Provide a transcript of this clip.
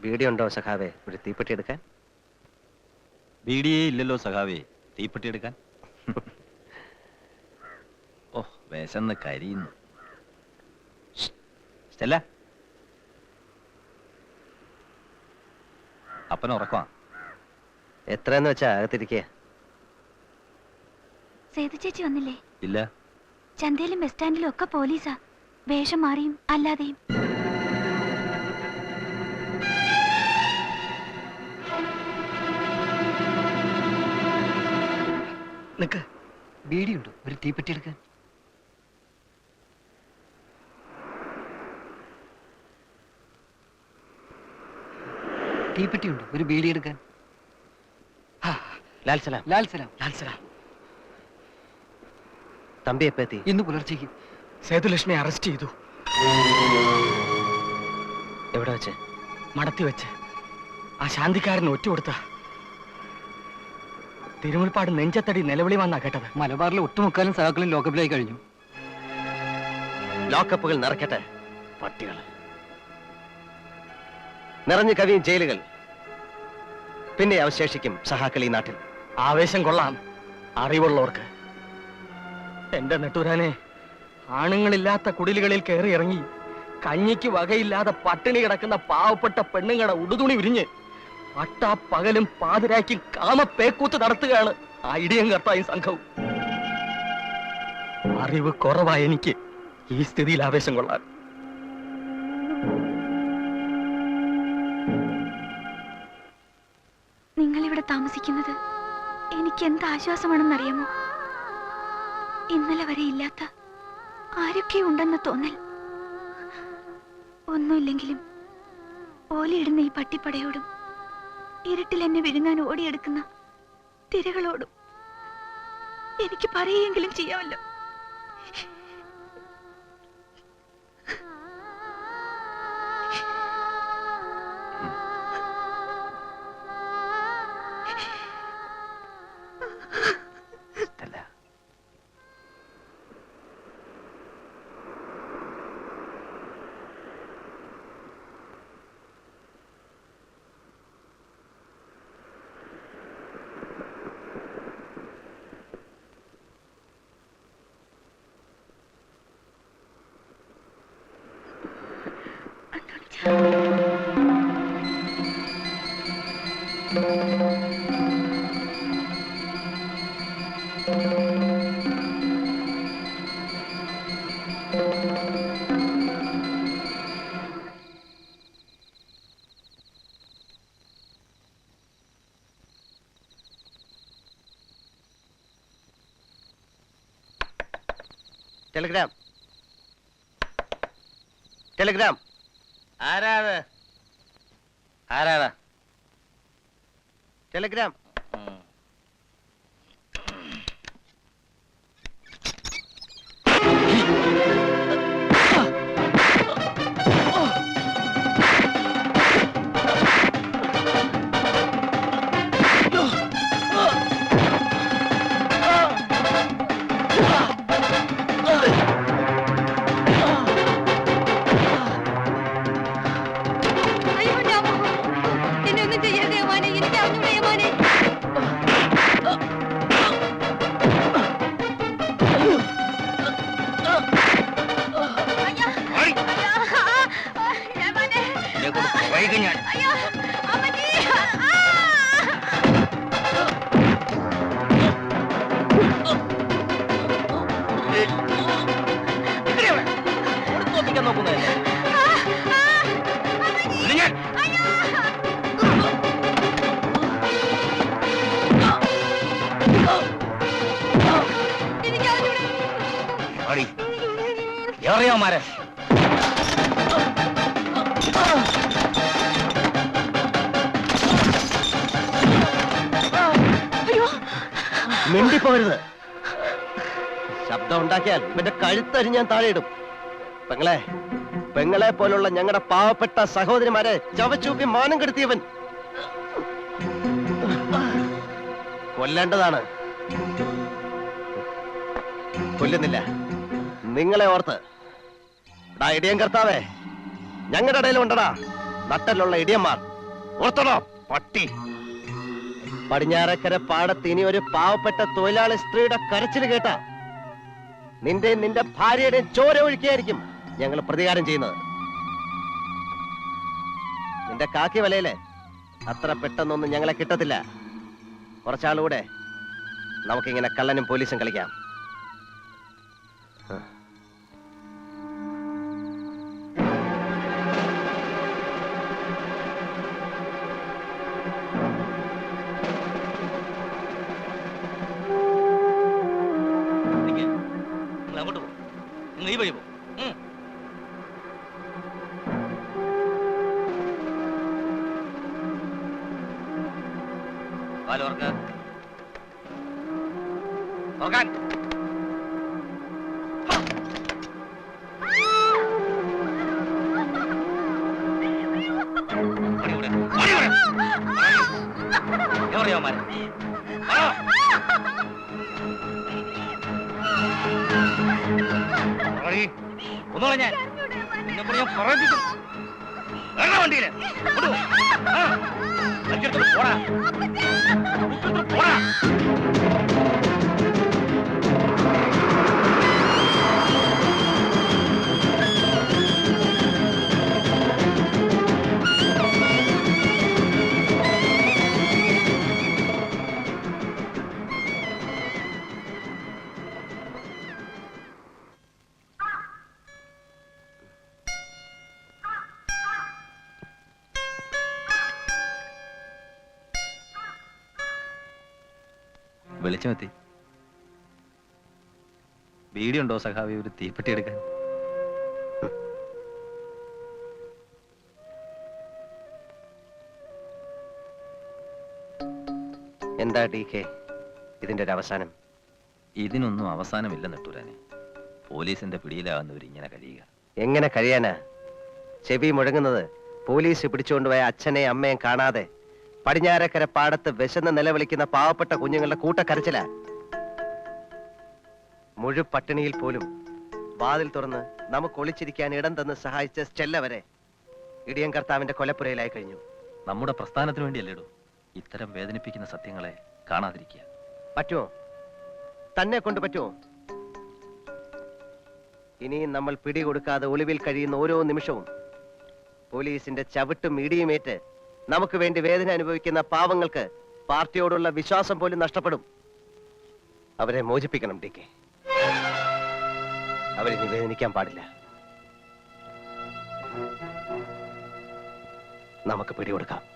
വീടിയുണ്ടോ സഖാവേ? ഒരു തീപ്പെട്ടി എടുക്കാൻ? ബീഡിയേ ഇല്ലല്ലോ സഖാവേ. തീപ്പെട്ടി എടുക്കാൻ? ഓ വിശന്ന് കരിയുന്നു. സ്റ്റെല്ല. അപ്പൻ ഉറക്കമാ എത്രയെന്ന് വെച്ചാ അകത്തിരിക്കുക സേതു ചേച്ചി വന്നില്ലേ? ഇല്ല. ചന്തയിലും ബസ് സ്റ്റാൻഡിലും ഒക്കെ പോലീസാ. വേഷം മാറിയും അല്ലാതെയും. നിക്ക്. ബീഡിയുണ്ടോ? ഒരു തീപ്പെട്ടി എടുക്കാൻ. തീപ്പെട്ടിയുണ്ടോ? ഒരു ബീഡി എടുക്കാൻ. ലാൽ സലാം. ലാൽ സലാം. ലാൽ സലാം. തമ്പി എപ്പ എത്തി? ഇന്ന് പുലർച്ചയ്ക്ക്. സേതുലക്ഷ്മി അറസ്റ്റ് ചെയ്തു. എവിടെ വെച്ച്? മടത്തി വെച്ച്. ആ ശാന്തിക്കാരൻ ഒറ്റ കൊടുത്ത. തിരുമുൽപ്പാട് നെഞ്ചത്തടി നിലവിളി വന്നാ കേട്ടത്. മലബാറിലെ ഒട്ടുമുക്കാലും സഹാക്കളും ലോക്കപ്പിലായി കഴിഞ്ഞു. ലോക്കപ്പുകൾ നിറയ്ക്കട്ടെ. പട്ടികൾ നിറഞ്ഞു കവിയും ജയിലുകൾ. പിന്നെ അവശേഷിക്കും സഹാക്കൾ ഈ നാട്ടിൽ. ആവേശം കൊള്ളാം. അറിവുള്ളവർക്ക്. എന്റെ നെട്ടൂരാനെ ആണുങ്ങളില്ലാത്ത കുടിലുകളിൽ കയറി ഇറങ്ങി കഞ്ഞിക്ക് വകയില്ലാതെ പട്ടിണി കിടക്കുന്ന പാവപ്പെട്ട പെണ്ണുങ്ങളുടെ ഉടുതുണി ഉരിഞ്ഞ് പട്ടാ പകലും പാതിരാക്കും കാമപ്പേക്കൂത്ത് നടത്തുകയാണ് ഇടിയും കർത്തായും സംഘവും. അറിവ് കുറവായ എനിക്ക് ഈ സ്ഥിതിയിൽ ആവേശം കൊള്ളാൻ. നിങ്ങൾ ഇവിടെ താമസിക്കുന്നത് എനിക്ക് എന്ത് ആശ്വാസമാണെന്നറിയാമോ? ഇന്നലെ വരെ ഇല്ലാത്ത ആരൊക്കെ ഉണ്ടെന്ന് തോന്നൽ. ഒന്നുമില്ലെങ്കിലും ഓലിയിടുന്ന ഈ പട്ടിപ്പടയോടും ഇരുട്ടിൽ എന്നെ വിഴുങ്ങാൻ ഓടിയെടുക്കുന്ന തിരകളോടും എനിക്ക് പറയുകയെങ്കിലും ചെയ്യാമല്ലോ. ടെലിഗ്രാം ടെലിഗ്രാം ആരാത് ആരാടാ? ടെലിഗ്രാം എറിയാമാരെ മിണ്ടിപ്പോരുത്. ശബ്ദം ഉണ്ടാക്കിയാൽ ഇവന്റെ കഴുത്തരി ഞാൻ താഴെയിടും പെങ്ങളെ പെങ്ങളെ പോലുള്ള ഞങ്ങളുടെ പാവപ്പെട്ട സഹോദരിമാരെ ചവച്ചൂപ്പി മാനം കെടുത്തിയവൻ. കൊല്ലേണ്ടതാണ്. കൊല്ലുന്നില്ല. നിങ്ങളെ ഓർത്ത് ഡാ ഇടിയൻ കർത്താവേ. ഞങ്ങളുടെ ഇടയിൽ ഉണ്ടടാ. നട്ടലുള്ള ഇടിയന്മാർ. ഓർത്തണോ പട്ടി. പടിഞ്ഞാറക്കര പാടത്ത് ഇനി ഒരു പാവപ്പെട്ട തൊഴിലാളി സ്ത്രീയുടെ കരച്ചിൽ കേട്ട. നിന്റെ നിന്റെ ഭാര്യയുടെയും ചോര ഒഴുക്കിയായിരിക്കും ഞങ്ങൾ പ്രതികാരം ചെയ്യുന്നത്. നിന്റെ കാക്കി വലയിലെ അത്ര പെട്ടെന്നൊന്നും ഞങ്ങളെ കിട്ടത്തില്ല. കുറച്ചാളുകൂടെ നമുക്കിങ്ങനെ കള്ളനും പോലീസും കളിക്കാം. ഈ വഴി പോ. ഓടി ഇവിടെ. എവിടെയാ അവന്മാര്? ഓടി. ഒന്ന് ഞാൻ. എന്നെ കൂടെ ഞാൻ പറയിപ്പിക്കും വേണ്ട വണ്ടിയിൽ. പോടാ. പോടാ. വെളിച്ചമെത്തി ബീഡിയുണ്ടോ സഖാവി ഒരു തീപ്പെട്ടി എടുക്കാൻ? എന്താ ഡി കെ ഇതിന്റെ ഒരു അവസാനം? ഇതിനൊന്നും അവസാനമില്ല നെട്ടൂരാനെ. പോലീസിന്റെ പിടിയിലാകുന്നവർ ഇങ്ങനെ കഴിയുക. എങ്ങനെ കഴിയാനാ? ചെവി മുഴങ്ങുന്നത് പോലീസ് പിടിച്ചുകൊണ്ടുപോയ അച്ഛനെയും അമ്മയും കാണാതെ പടിഞ്ഞാറക്കര പാടത്ത് വിശന്ന് നിലവിളിക്കുന്ന പാവപ്പെട്ട കുഞ്ഞുങ്ങളുടെ കൂട്ടക്കരച്ചില. മുഴു പട്ടിണിയിൽ പോലും വാതിൽ തുറന്ന് നമുക്ക് ഒളിച്ചിരിക്കാൻ ഇടം തന്ന് സഹായിച്ച സ്റ്റെല്ല വരെ ഇടിയൻ കർത്താവിന്റെ കൊലപ്പുരയിലായി കഴിഞ്ഞു. നമ്മുടെ പ്രസ്ഥാനത്തിന് വേണ്ടിയല്ലേടോ ഇത്തരം വേദനിപ്പിക്കുന്ന സത്യങ്ങളെ കാണാതിരിക്കുക. പറ്റുമോ? തന്നെ കൊണ്ട് പറ്റുമോ? ഇനിയും നമ്മൾ പിടികൊടുക്കാതെ ഒളിവിൽ കഴിയുന്ന ഓരോ നിമിഷവും പോലീസിന്റെ ചവിട്ടും ഇടിയുമേറ്റ് നമുക്ക് വേണ്ടി വേദന അനുഭവിക്കുന്ന പാവങ്ങൾക്ക് പാർട്ടിയോടുള്ള വിശ്വാസം പോലും നഷ്ടപ്പെടും. അവരെ മോചിപ്പിക്കണം ഡി കെ. അവരെ നിവേദനിക്കാൻ പാടില്ല. നമുക്ക് പിടികൊടുക്കാം.